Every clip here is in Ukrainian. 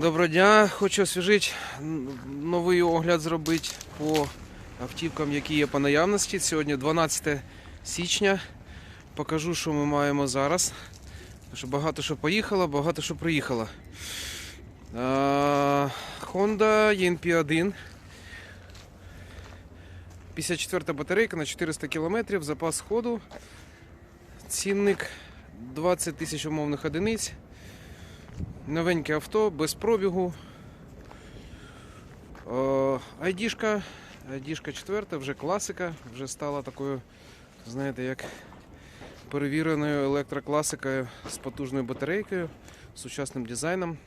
Доброго дня, хочу освіжити новий огляд зробити по автівкам, які є по наявності. Сьогодні 12 січня. Покажу, що ми маємо зараз. Що багато що поїхало, багато що приїхало. Honda ENP1. 54 батарейка на 400 км, запас ходу. Цінник 20 тисяч умовних одиниць. Новеньке авто, без пробігу. Айдішка, айдішка четверта, вже класика, вже стала такою, знаєте, як перевіреною електрокласикою з потужною батарейкою, сучасним дизайном.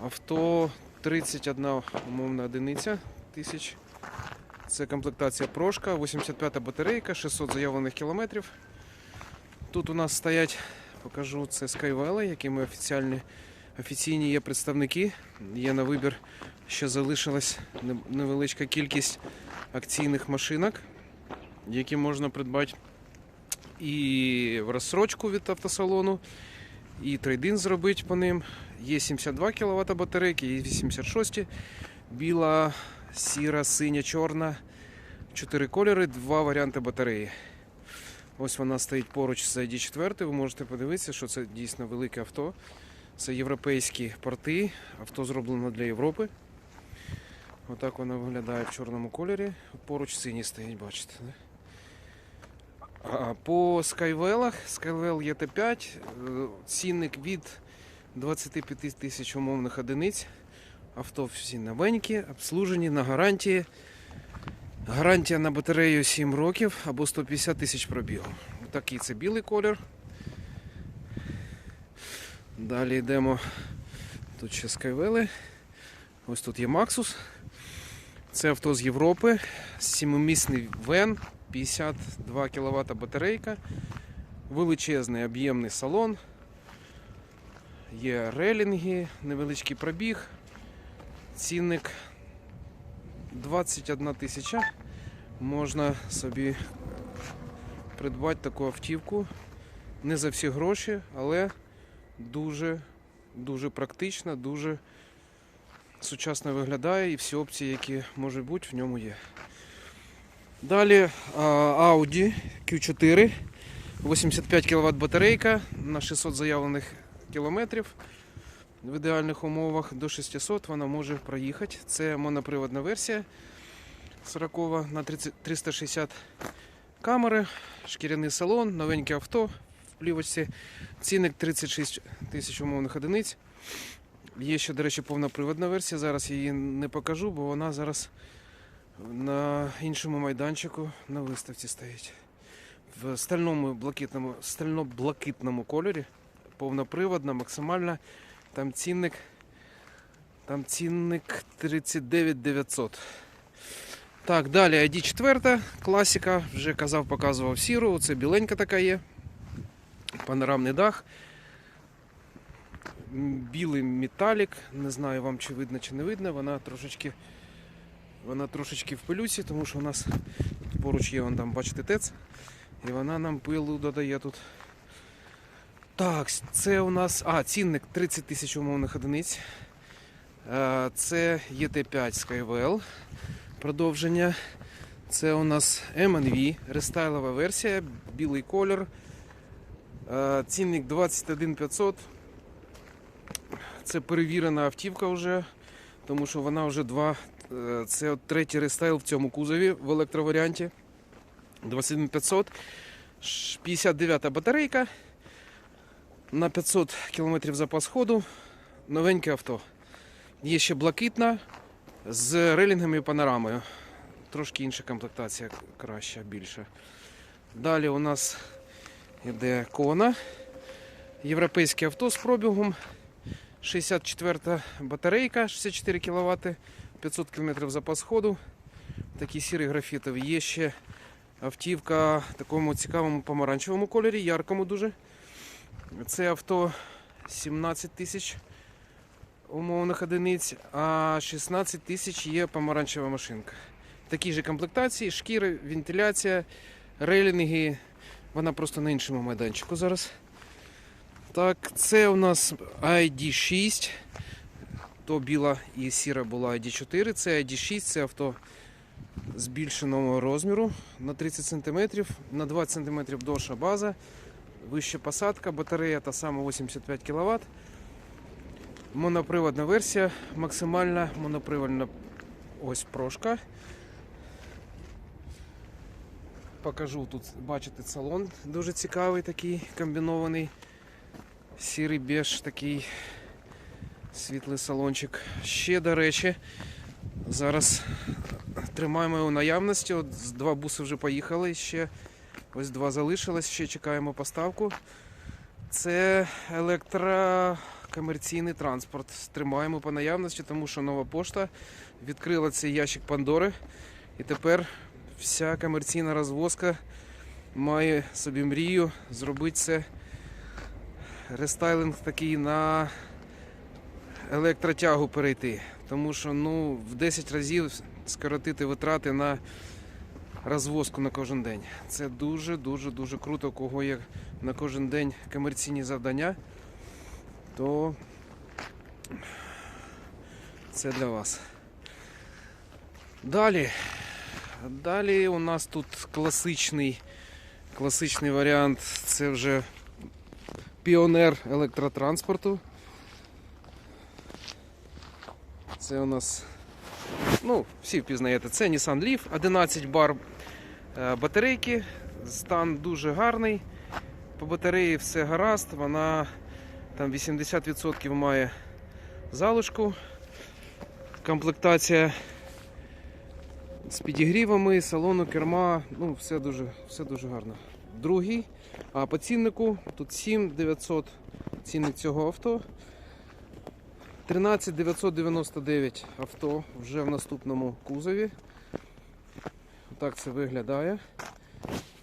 Авто 31 умовна одиниця тисяч. Це комплектація прошка, 85 батарейка, 600 заявлених кілометрів. Тут у нас стоять покажу це Skywell, які ми офіціальні, офіційні є представники. Є на вибір, ще залишилась невеличка кількість акційних машинок, які можна придбати і в розсрочку від автосалону, і трейдин зробити по ним. Є 72 кВт батарейки, є 86, біла, сіра, синя, чорна. Чотири кольори, два варіанти батареї. Ось вона стоїть поруч з ID4. Ви можете подивитися, що це дійсно велике авто. Це європейські порти. Авто зроблено для Європи. Отак вона виглядає в чорному кольорі. Поруч синій стоїть, бачите. да? А по Skywell, Skywell ET5, е, цінник від 25 тисяч умовних одиниць. Авто всі новенькі, обслужені на гарантії. Гарантія на батарею 7 років або 150 тисяч пробігу. Такий це білий колір. Далі йдемо. Тут ще скайвели. Ось тут є Maxus. Це авто з Європи. Сімимісний вен, 52 кВт батарейка, величезний об'ємний салон. Є релінги, невеличкий пробіг. Цінник 21 тисяча. Можна собі придбати таку автівку. Не за всі гроші, але дуже, дуже практична, дуже сучасно виглядає і всі опції, які можуть бути, в ньому є. Далі Audi Q4, 85 кВт батарейка на 600 заявлених кілометрів. В ідеальних умовах до 600 вона може проїхати. Це моноприводна версія 40 на 30, 360 камери, шкіряний салон, новеньке авто в плівочці. Цінник 36 тисяч умовних одиниць. Є ще, до речі, повноприводна версія. Зараз її не покажу, бо вона зараз на іншому майданчику на виставці стоїть. В стальному блакитному, стально-блакитному кольорі. Повноприводна, максимальна. Там цінник. Там цінник 39 900. Так, далі ID 4, класика, вже казав, показував сіру, це біленька така є. Панорамний дах. Білий металік, не знаю вам чи видно, чи не видно, вона трошечки, вона трошечки в пилюці, тому що у нас поруч є, вон там, бачите, ТЕЦ, і вона нам пилу додає тут. Так, це у нас. А, цінник 30 тисяч умовних одиниць. Е, Це ET5 Skywell. Продовження. Це у нас MNV, рестайлова версія, білий колір. Е, Цінник 21 500. Це перевірена автівка вже, тому що вона вже два. е, Це от третій рестайл в цьому кузові в електроваріанті. 21 500. Ш- 59 батарейка. На 500 км запас ходу. Новеньке авто. Є ще блакитна з релінгами і панорамою. Трошки інша комплектація, краща, більша. Далі у нас йде кона. Європейське авто з пробігом. 64 батарейка, 64 кВт, 500 км запас ходу. Такий сірий графітовий. Є ще автівка в такому цікавому помаранчевому кольорі, яркому дуже. Це авто 17 тисяч умовних одиниць, а 16 тисяч є помаранчева машинка. Такі ж комплектації, шкіри, вентиляція, рейлінги. Вона просто на іншому майданчику зараз. Так, це у нас ID6 То біла і сіра була ID4, це ID6, це авто збільшеного розміру на 30 см, на 20 см довша база, вища посадка, батарея та сама 85 кВт. Моноприводна версія, максимальна моноприводна ось прошка. Покажу тут, бачите, салон дуже цікавий такий комбінований. Сірий беж такий світлий салончик. Ще, до речі, зараз тримаємо його наявності. От два буси вже поїхали, ще ось два залишилось, ще чекаємо поставку. Це електрокомерційний транспорт. Тримаємо по наявності, тому що нова пошта відкрила цей ящик Пандори. І тепер вся комерційна розвозка має собі мрію зробити це рестайлинг такий на електротягу перейти. Тому що ну, в 10 разів скоротити витрати на розвозку на кожен день. Це дуже, дуже, круто, кого є на кожен день комерційні завдання, то це для вас. Далі. Далі у нас тут класичний, класичний варіант. Це вже піонер електротранспорту. Це у нас, ну, всі впізнаєте, це Nissan Leaf, 11 бар батарейки, стан дуже гарний. По батареї все гаразд, вона там 80% має залишку. Комплектація з підігрівами, салону, керма, ну все дуже, все дуже гарно. Другий, а по ціннику тут 7900 цінник цього авто. 13999 авто вже в наступному кузові. Так це виглядає.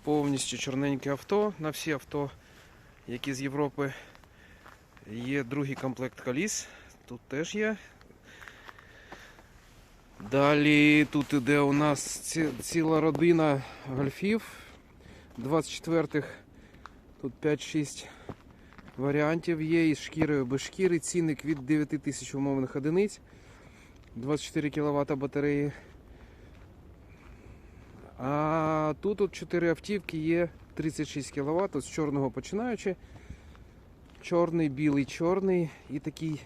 Повністю чорненьке авто. На всі авто, які з Європи є другий комплект коліс. Тут теж є. Далі тут іде у нас ці- ціла родина гольфів 24-х. Тут 5-6 варіантів є із шкірою без шкіри. Цінник від 9 тисяч умовних одиниць. 24 кВт батареї. А тут от 4 автівки є 36 кВт, з чорного починаючи. Чорний, білий, чорний і такий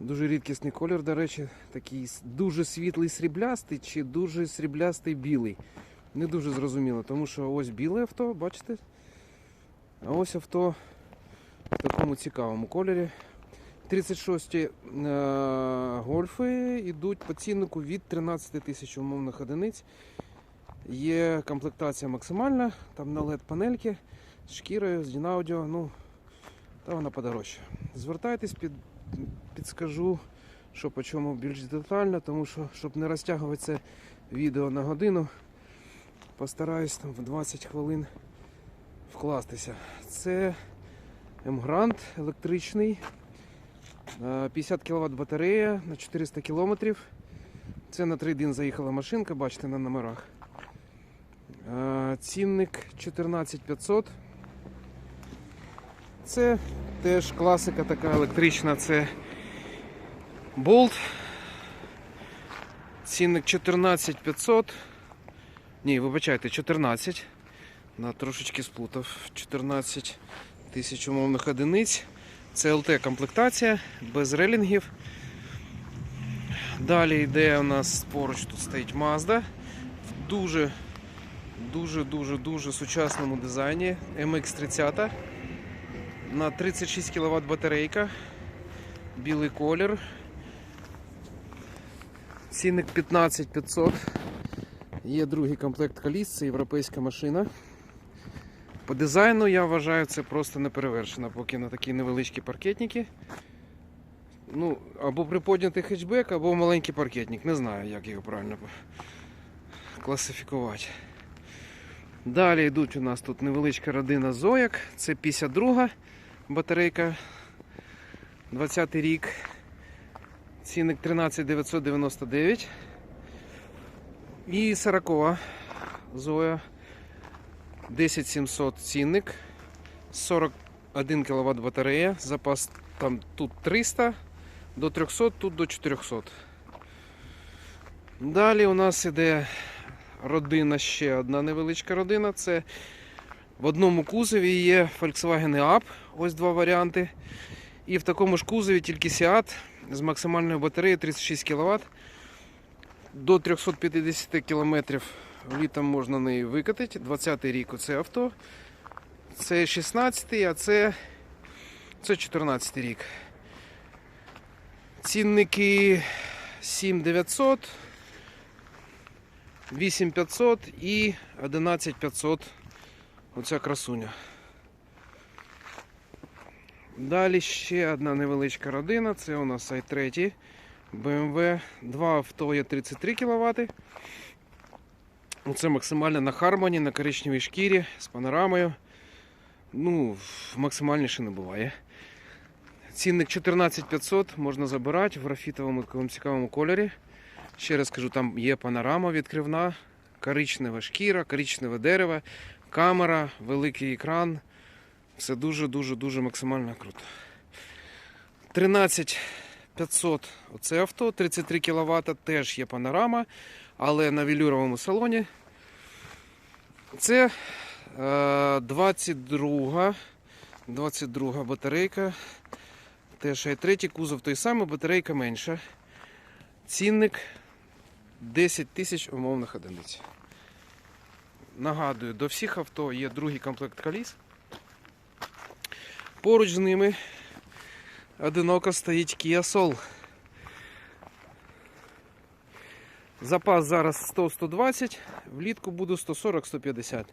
дуже рідкісний колір, до речі, такий дуже світлий сріблястий чи дуже сріблястий білий. Не дуже зрозуміло, тому що ось біле авто, бачите? А ось авто в такому цікавому кольорі. 36 е, гольфи йдуть по ціннику від 13 тисяч умовних одиниць. Є комплектація максимальна, там на LED панельки з шкірою, з Дінаудіо, ну, та вона подорожча. Звертайтесь, під, підскажу, що по чому більш детально, тому що, щоб не розтягувати це відео на годину, постараюсь там в 20 хвилин вкластися. Це М-Грант електричний. е, 50 кВт батарея на 400 км. Це на трейдин заїхала машинка, бачите на номерах. Е, Цінник 14500. Це теж класика така електрична, це болт. Цінник 14500. Ні, вибачайте, 14. На трошечки сплутав. 14 тисяч умовних одиниць. Це ЛТ комплектація, без релінгів. Далі йде у нас поруч тут стоїть Mazda. Дуже, дуже, дуже, дуже сучасному дизайні. MX30 на 36 кВт батарейка. Білий колір. Цінник 15500. Є другий комплект коліс, це європейська машина. По дизайну я вважаю це просто неперевершено, поки на такі невеличкі паркетники. Ну, або приподнятий хетчбек, або маленький паркетник. Не знаю, як його правильно класифікувати. Далі йдуть у нас тут невеличка родина Зояк. Це 52 батарейка. 20 рік. Цінник 13999. І 40 Зоя. 10700 цінник. 41 кВт батарея. Запас там тут 300. до 300, тут до 400. Далі у нас іде родина, ще одна невеличка родина. Це в одному кузові є Volkswagen Up, ось два варіанти. І в такому ж кузові тільки Seat з максимальною батареєю 36 кВт. До 350 км літом можна неї викатати. 20-й рік оце авто. Це 16-й, а це, це 14 рік. Цінники 7900, 8500 і 11500. Оця красуня. Далі ще одна невеличка родина. Це у нас i3 BMW. Два авто є 33 кВт. Це максимально на Harmony, на коричневій шкірі з панорамою. Ну, максимальніше не буває. Цінник 14500 можна забирати в графітовому такому цікавому кольорі. Ще раз кажу, там є панорама відкривна, коричнева шкіра, коричневе дерево, камера, великий екран. Все дуже-дуже-дуже максимально круто. 13500 оце авто, 33 кВт, теж є панорама, але на велюровому салоні. Це е, 22, 22 батарейка. Теж i3, кузов той самий, батарейка менша. Цінник 10 тисяч умовних одиниць. Нагадую, до всіх авто є другий комплект коліс. Поруч з ними одиноко стоїть Kia Soul. Запас зараз 100-120, влітку буду 140-150.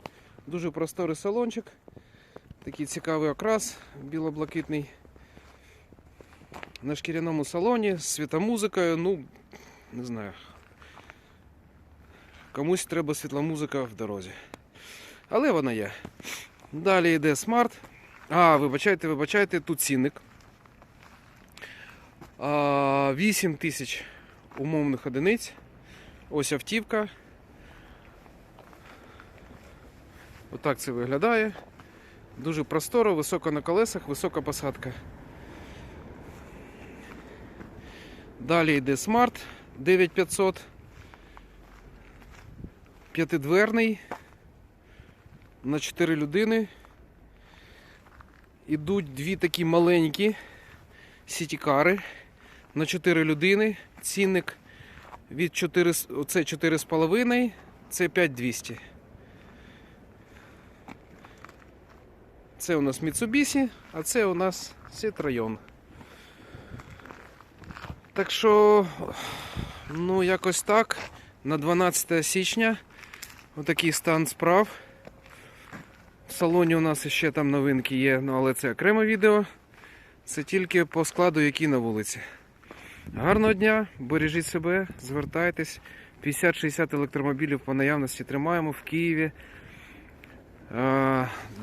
Дуже просторий салончик. Такий цікавий окрас біло-блакитний. На шкіряному салоні з світомузикою, ну, не знаю. Комусь треба світломузика в дорозі. Але вона є. Далі йде смарт. А, вибачайте, вибачайте, тут цінник. 8 тисяч умовних одиниць. Ось автівка. Отак це виглядає. Дуже просторо, високо на колесах, висока посадка. Далі йде смарт 9500. П'ятидверний. На 4 людини. Ідуть дві такі маленькі сітікари на 4 людини. Цінник від 4, оце 4,5, це 5200. Це у нас Mitsubishi, а це у нас Citroën. Так що, ну, якось так. На 12 січня отакий стан справ. В салоні у нас ще там новинки є, ну, але це окреме відео. Це тільки по складу, який на вулиці. Гарного дня, бережіть себе, звертайтесь. 50-60 електромобілів по наявності тримаємо в Києві.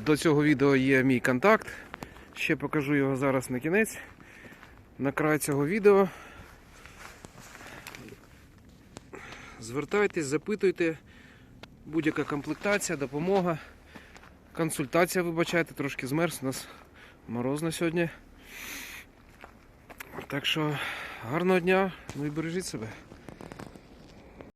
До цього відео є мій контакт. Ще покажу його зараз на кінець. На край цього відео. Звертайтесь, запитуйте. Будь-яка комплектація, допомога. Консультація, вибачайте, трошки змерз, у нас морозно сьогодні. Так що гарного дня, ну і бережіть себе.